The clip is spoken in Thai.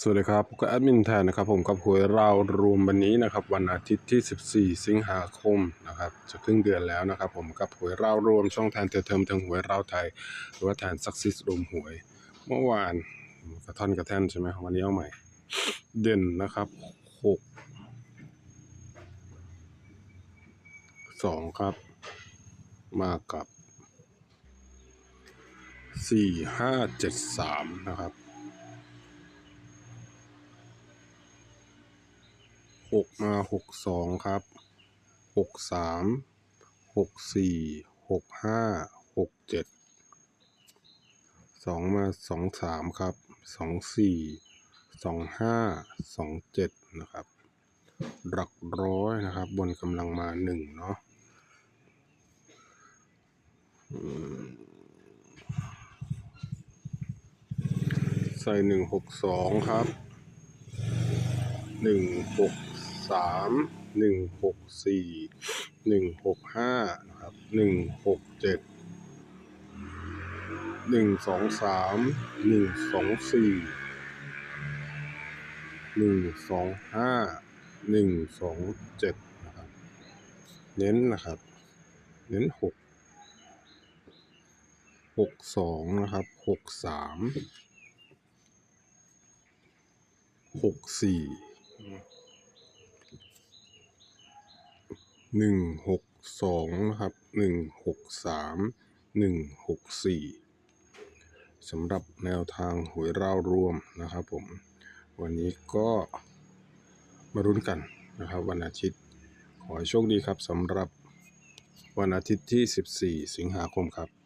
สวัสดีครับผมก็แอดมินแทนนะครับผมกับหวยเรารวมวันนี้นะครับวันอาทิตย์ที่ 14 สิงหาคมนะครับจะครึ่งเดือนแล้วนะครับผมกับหวยเรารวมช่องแทนเทอเทอมทางหวยเราไทย หรือว่าแทนซักซิสรวมหวย เมื่อวานกระท่อนกระแท่นใช่ไหมวันนี้เอาใหม่ เด่นนะครับหกสองครับ มากับสี่ห้าเจ็ดสามนะครับ หกมาหกสองครับหกสามหกสี่หกห้าหกเจ็ดสองมาสองสามครับสองสี่สองห้าสองเจ็ดนะครับ หลักร้อยนะครับ บนกำลังมาหนึ่งเนาะใส่หนึ่งหกสองครับหนึ่งหก สามหนึ่งหกสี่หนึ่งหกห้านะครับหนึ่งหกเจ็ดหนึ่งสองสามหนึ่งสองสี่หนึ่งสองห้าหนึ่งสองเจ็ดนะครับ เน้นนะครับ เน้นหกหกสองนะครับหกสามหกสี่ หนึ่งหกสองนะครับหนึ่งหกสามหนึ่งหกสี่สำหรับแนวทางหวยราวรวมนะครับผม วันนี้ก็มารุ้นกันนะครับ วันอาทิตย์ ขอให้โชคดีครับสำหรับวันอาทิตย์ที่ 14 สิงหาคมครับ